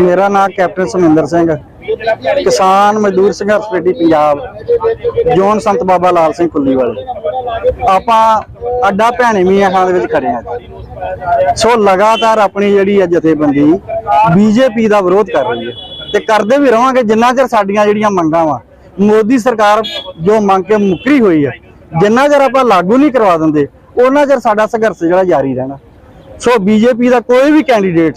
ਮੇਰਾ ਨਾਮ ਕੈਪਟਨ ਸਮਿੰਦਰ ਸਿੰਘ ਕਿਸਾਨ ਮਜ਼ਦੂਰ ਸੰਘਰਸ਼ ਕਮੇਟੀ, ਪੰਜਾਬ। ਜੋਨ ਸੰਤ ਬਾਬਾ ਲਾਲ ਸਿੰਘ ਕੁੱਲੀ ਵਾਲੇ ਆਪਾਂ ਅੱਡਾ ਭੈਣੇ ਮੀਆਂ ਖਾਨ ਦੇ ਵਿੱਚ ਖੜੇ ਹਾਂ। ਸੋ ਲਗਾਤਾਰ ਆਪਣੀ ਜਿਹੜੀ ਹੈ ਜਥੇਬੰਦੀ ਬੀਜੇਪੀ ਦਾ ਵਿਰੋਧ ਕਰ ਰਹੀ ਹੈ। ਤੇ ਕਰਦੇ ਵੀ ਰਵਾਂਗੇ, ਜਿੰਨਾ ਚਿਰ ਸਾਡੀਆਂ ਜਿਹੜੀਆਂ ਮੰਗਾਂ ਵਾ, ਮੋਦੀ ਸਰਕਾਰ ਜੋ ਮੰਗ ਕੇ ਮੁੱਕਰੀ ਹੋਈ ਹੈ, ਜਿੰਨਾ ਚਿਰ ਆਪਾਂ ਲਾਗੂ ਨਹੀਂ ਕਰਵਾ ਦਿੰਦੇ, ਉਹਨਾਂ ਚਿਰ ਸਾਡਾ ਸੰਘਰਸ਼ ਜਿਹੜਾ ਜਾਰੀ ਰਹਿਣਾ। ਸੋ ਬੀਜੇਪੀ ਦਾ ਕੋਈ ਵੀ ਕੈਂਡੀਡੇਟ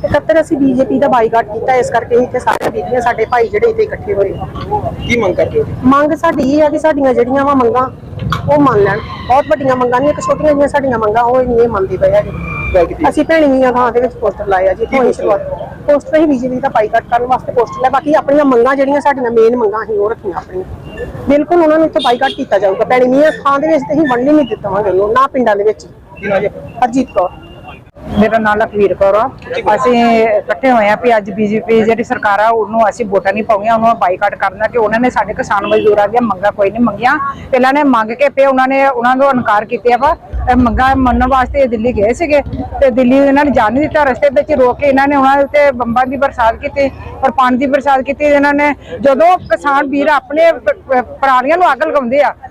ਇਕੱਤਰ ਅਸੀਂ ਬੀਜੇਪੀ ਦਾ ਬਾਈਕਾਟ ਕੀਤਾ ਇਸ ਕਰਕੇ ਹੀ ਤੇ ਸਾਰੇ ਬੀਬੀਆਂ ਸਾਡੇ ਭਾਈ ਜਿਹੜੇ ਇੱਥੇ ਇਕੱਠੇ ਹੋਏ ਕੀ ਮੰਗ ਕਰਦੇ ਹੋ ਮੰਗ ਸਾਡੀ ਇਹ ਆ ਕਿ ਸਾਡੀਆਂ ਜਿਹੜੀਆਂ ਵਾ ਮੰਗਾਂ ਉਹ ਮੰਨ ਲੈਣ। ਬਹੁਤ ਵੱਡੀਆਂ ਮੰਗਾਂ ਨਹੀਂ ਇੱਕ ਛੋਟੀਆਂ ਜਿਹੀਆਂ ਸਾਡੀਆਂ ਮੰਗਾਂ ਉਹ ਨਹੀਂ ਇਹ ਮੰਨਦੇ ਪਏ ਕੀਤੀ। ਅਸੀਂ ਭੈਣੀਆਂ ਥਾਂ ਦੇ ਵਿੱਚ ਪੋਸਟਰ ਲਾਇਆ ਜੀ ਤੋਂ ਹੀ ਸ਼ੁਰੂਆਤ। ਪੋਸਟਰ ਹੀ ਬੀਜੇਪੀ ਦਾ ਬਾਈਕਾਟ ਕਰਨ ਵਾਸਤੇ ਪੋਸਟਰ ਲਾਇਆ ਬਾਕੀ ਆਪਣੀਆਂ ਮੰਗਾਂ ਜਿਹੜੀਆਂ ਸਾਡੀਆਂ ਮੇਨ ਮੰਗਾਂ ਅਸੀਂ ਉਹ ਰੱਖੀਆਂ ਆਪਣੀਆਂ। ਬਿਲਕੁਲ ਉਹਨਾਂ ਨੂੰ ਇੱਥੇ ਬਾਈਕਾਟ ਕੀਤਾ ਜਾਊਗਾ। ਭੈਣੀਆਂ ਥਾਂ ਦੇ ਵਿੱਚ ਤੇ ਹੀ ਨਹੀਂ ਦਿੱਤਾਵਾਂਗੇ ਨਾ ਪਿੰਡਾਂ ਦੇ ਵਿੱਚ। ਕੀ ਹਰਜੀਤ ਕੌਰ। ਮੇਰਾ ਨਾਮ ਲਖਵੀਰ ਕੌਰ ਆ। ਅਸੀਂ ਇਕੱਠੇ ਹੋਏ ਆ ਵੀ ਅੱਜ ਬੀਜੇਪੀ ਜਿਹੜੀ ਸਰਕਾਰ ਆ, ਉਹਨੂੰ ਅਸੀਂ ਵੋਟਾਂ ਨਹੀਂ ਪਾਉਣੀਆਂ, ਉਹਨੂੰ ਬਾਈਕਾਟ ਕਰਨਾ ਕਿ ਉਹਨਾਂ ਨੇ ਸਾਡੇ ਕਿਸਾਨ ਮਜ਼ਦੂਰਾਂ ਦੀਆਂ ਮੰਗਾਂ ਕੋਈ ਨਹੀਂ ਮੰਗੀਆਂ। ਪਹਿਲਾਂ ਨੇ ਮੰਗ ਕੇ ਪਏ ਉਹਨਾਂ ਨੇ ਉਹਨਾਂ ਨੂੰ ਇਨਕਾਰ ਕੀਤਾ ਵਾ। ਮੰਗਾਂ ਮੰਨਣ ਵਾਸਤੇ ਦਿੱਲੀ ਗਏ ਸੀਗੇ ਤੇ ਦਿੱਲੀ ਇਹਨਾਂ ਨੇ ਜਾਣ ਨਹੀਂ ਦਿੱਤਾ। ਰਸਤੇ ਵਿੱਚ ਰੋਕ ਕੇ ਇਹਨਾਂ ਨੇ ਉਹਨਾਂ ਦੇ ਉੱਤੇ ਬੰਬਾਂ ਦੀ ਬਰਸਾਤ ਕੀਤੀ ਔਰ ਪਾਣੀ ਦੀ ਬਰਸਾਤ ਕੀਤੀ। ਇਹਨਾਂ ਨੇ ਜਦੋਂ ਕਿਸਾਨ ਵੀਰ ਆਪਣੇ ਪ- ਪਰਾਲੀਆਂ ਨੂੰ ਅੱਗ ਲਗਾਉਂਦੇ ਆ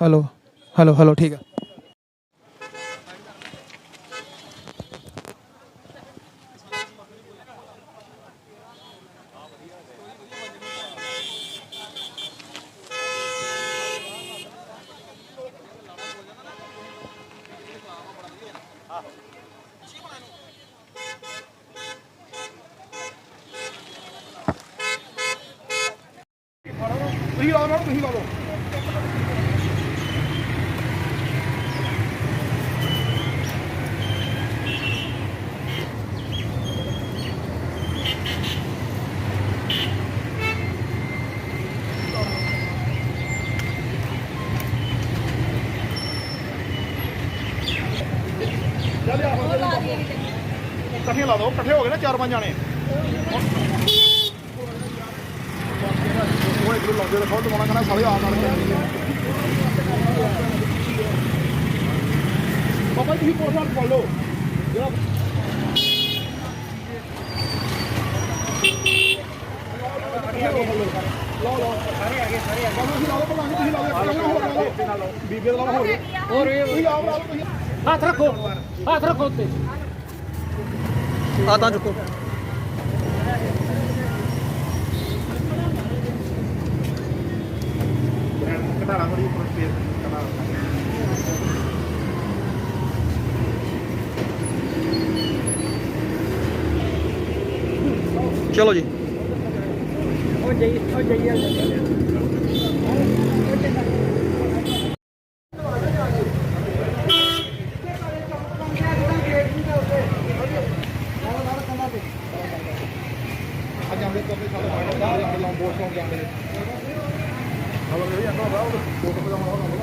ਹੈਲੋ ਹੈਲੋ ਹੈਲੋ ਠੀਕ ਆ। ਤੁਸੀਂ ਲਾਓ ਨਾ ਤੁਸੀਂ ਲਾਓ ਇਕੱਠੇ ਲਾ ਦੋ ਇਕੱਠੇ ਹੋ ਗਏ ਨਾ ਚਾਰ ਪੰਜ ਜਾਣੇ। ਉਹ ਇੱਕ ਨੂੰ ਲਾਉਂਦੇ ਰੱਖੋ ਦਵਾਣਾ ਕਹਿੰਦਾ ਸਾਰੇ ਆ ਨਾਲ ਬਾਬਾ ਜੀ ਤੁਸੀਂ ਪੋਸਟਰ ਪਾ ਲਓ। ਜਿਹੜਾ ਲਾਓ ਲਾਓ ਸਾਰੇ ਆ। ਗਏ ਸਾਰੇ ਆ ਗਏ ਤੁਸੀਂ ਲਾ ਲਓ ਭਲਾ ਤੁਸੀਂ ਲਾ ਲਓ ਹੋਰ ਲਾ ਲਓ ਬੀਬੀ ਦਾ ਲਾ ਹੋਰ। ਹੋਰ ਤੁਸੀਂ ਲਾਓ ਲਾ ਲਓ ਤੁਸੀਂ। ਹੱਥ ਰੱਖੋ ਹੱਥ ਰੱਖੋ ਉੱਤੇ। ਆ ਤਾਂ ਚੁੱਕੋ। ਘਟਾਣਾ ਥੋੜੀ ਉੱਪਰ ਸਪੇਸ ਘਟਾਣਾ ਚਲੋ ਜੀ। ਉਹ ਜਾਂਦੇ ਕੋਲੇ ਸਾਰੇ ਬਾਹਰ kalau ini yang tahu tuh foto yang mau ngomong